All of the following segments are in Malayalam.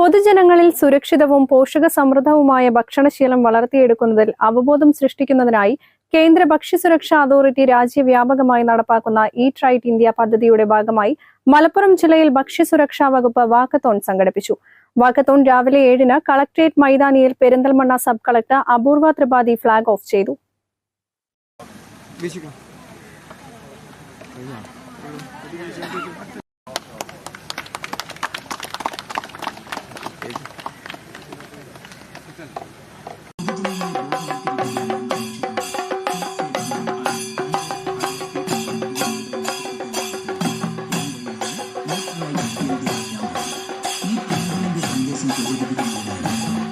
പൊതുജനങ്ങളിൽ സുരക്ഷിതവും പോഷക സമൃദ്ധവുമായ ഭക്ഷണശീലം വളർത്തിയെടുക്കുന്നതിൽ അവബോധം സൃഷ്ടിക്കുന്നതിനായി കേന്ദ്ര ഭക്ഷ്യസുരക്ഷാ അതോറിറ്റി രാജ്യവ്യാപകമായി നടപ്പാക്കുന്ന ഈറ്റ് റൈറ്റ് ഇന്ത്യ പദ്ധതിയുടെ ഭാഗമായി മലപ്പുറം ജില്ലയിൽ ഭക്ഷ്യസുരക്ഷാ വകുപ്പ് വാക്കത്തോൺ സംഘടിപ്പിച്ചു. വാക്കത്തോൺ രാവിലെ ഏഴിന് കളക്ട്രേറ്റ് മൈതാനിയിൽ പെരിന്തൽമണ്ണ സബ് കളക്ടർ അപൂർവ ത്രിപാഠി ഫ്ളാഗ് ഓഫ് ചെയ്തു.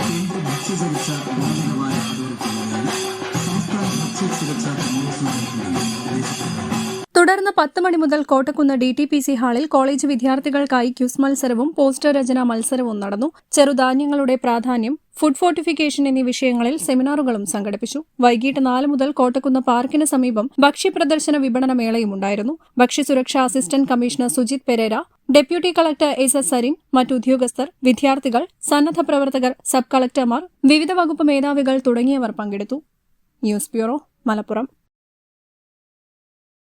കേന്ദ്ര ഭക്ഷ്യസുരക്ഷാ ഗുണനിലവാര തുടർന്ന് പത്ത് മണി മുതൽ Kottakkunnu D T P C ഹാളിൽ കോളേജ് വിദ്യാർത്ഥികൾക്കായി ക്യൂസ് മത്സരവും പോസ്റ്റർ രചനാ മത്സരവും നടന്നു. ചെറുധാന്യങ്ങളുടെ പ്രാധാന്യം ഫുഡ് ഫോർട്ടിഫിക്കേഷൻ എന്നീ വിഷയങ്ങളിൽ സെമിനാറുകളും സംഘടിപ്പിച്ചു. വൈകിട്ട് നാല് മുതൽ കോട്ടക്കുന്ന് പാർക്കിന് സമീപം ഭക്ഷ്യപ്രദർശന വിപണന മേളയും ഉണ്ടായിരുന്നു. ഭക്ഷ്യസുരക്ഷാ assistant commissioner Sujith Perera deputy collector S S Sarin മറ്റുദ്യോഗസ്ഥർ വിദ്യാർത്ഥികൾ സന്നദ്ധ പ്രവർത്തകർ സബ് കളക്ടർമാർ വിവിധ വകുപ്പ് മേധാവികൾ തുടങ്ങിയവർ പങ്കെടുത്തു. News bureau Malappuram.